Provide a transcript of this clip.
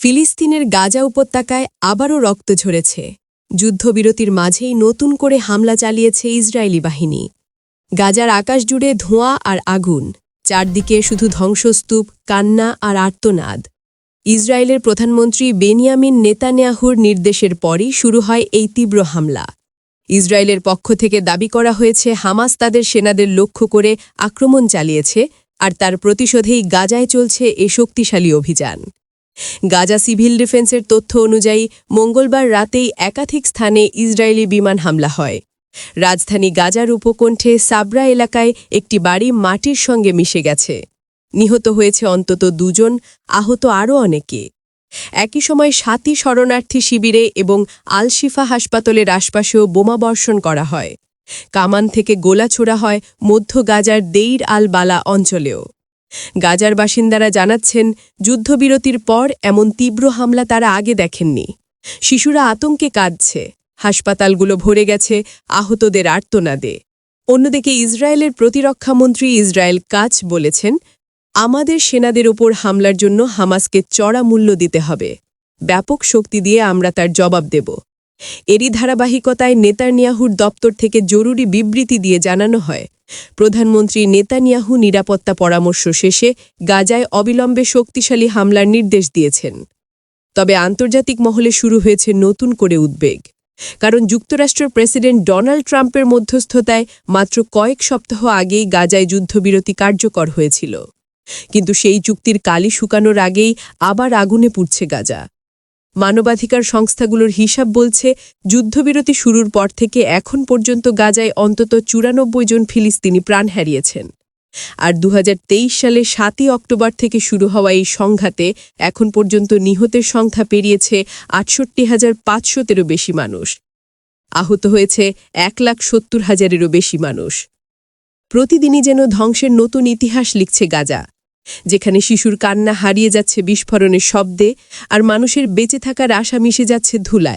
ফিলিস্তিনের গাজা উপত্যকায় আবারও রক্ত ঝরেছে। যুদ্ধবিরতির মাঝেই নতুন করে হামলা চালিয়েছে ইসরায়েলি বাহিনী। গাজার আকাশ জুড়ে ধোঁয়া আর আগুন, চারদিকে শুধু ধ্বংসস্তূপ, কান্না আর আর্তনাদ। ইসরায়েলের প্রধানমন্ত্রী বেনিয়ামিন নেতানিয়াহুর নির্দেশের পরই শুরু হয় এই তীব্র হামলা। ইসরায়েলের পক্ষ থেকে দাবি করা হয়েছে, হামাস তাদের সেনাদের লক্ষ্য করে আক্রমণ চালিয়েছে আর তার প্রতিশোধেই গাজায় চলছে এ শক্তিশালী অভিযান। গাজা সিভিল ডিফেন্সের তথ্য অনুযায়ী, মঙ্গলবার রাতেই একাধিক স্থানে ইসরায়েলি বিমান হামলা হয়। রাজধানী গাজার উপকণ্ঠে সাবরা এলাকায় একটি বাড়ি মাটির সঙ্গে মিশে গেছে। নিহত হয়েছে অন্তত দুজন, আহত আরও অনেকে। একই সময় সাতই শরণার্থী শিবিরে এবং আলশিফা হাসপাতালের আশপাশেও বোমাবর্ষণ করা হয়। কামান থেকে গোলা ছোড়া হয় মধ্য গাজার দেইর আল বালা অঞ্চলেও। গাজার বাসিন্দারা জানাচ্ছেন, যুদ্ধবিরতির পর এমন তীব্র হামলা তারা আগে দেখেননি। শিশুরা আতঙ্কে কাঁদছে। হাসপাতালগুলো ভরে গেছে আহতদের আর্তনাদে। অন্যদিকে ইসরায়েলের প্রতিরক্ষামন্ত্রী ইসরায়েল কাচ বলেছেন, আমাদের সেনাদের ওপর হামলার জন্য হামাসকে চড়া মূল্য দিতে হবে। ব্যাপক শক্তি দিয়ে আমরা তার জবাব দেব। এরই ধারাবাহিকতায় নেতানিয়াহুর দপ্তর থেকে জরুরি বিবৃতি দিয়ে জানানো হয় প্রধানমন্ত্রী নেতানিয়াহু নিরাপত্তা পরামর্শ শেষে গাজায় অবিলম্বে শক্তিশালী হামলার নির্দেশ দিয়েছেন। তবে আন্তর্জাতিক মহলে শুরু হয়েছে নতুন করে উদ্বেগ। কারণ যুক্তরাষ্ট্রের প্রেসিডেন্ট ডোনাল্ড ট্রাম্পের মধ্যস্থতায় মাত্র কয়েক সপ্তাহ আগেই গাজায় যুদ্ধবিরতি কার্যকর হয়েছিল। কিন্তু সেই চুক্তির কালি শুকানোর আগেই আবার আগুনে পুড়ছে গাজা। মানবাধিকার সংস্থাগুলোর হিসাব বলছে, যুদ্ধবিরতি শুরুর পর থেকে এখন পর্যন্ত গাজায় অন্তত চুরানব্বই জন ফিলিস্তিনি প্রাণ হারিয়েছেন। আর দু হাজার তেইশ সালে সাতই অক্টোবর থেকে শুরু হওয়া এই সংঘাতে এখন পর্যন্ত নিহতের সংখ্যা পেরিয়েছে আটষট্টি হাজার পাঁচশোতেরও বেশি মানুষ। আহত হয়েছে এক লাখ সত্তর হাজারেরও বেশি মানুষ। প্রতিদিনই যেন ধ্বংসের নতুন ইতিহাস লিখছে গাজা। যেখানে শিশুর কান্না হারিয়ে যাচ্ছে বিস্ফোরণের শব্দে, আর মানুষের বেঁচে থাকার আশা মিশে যাচ্ছে ধুলায়।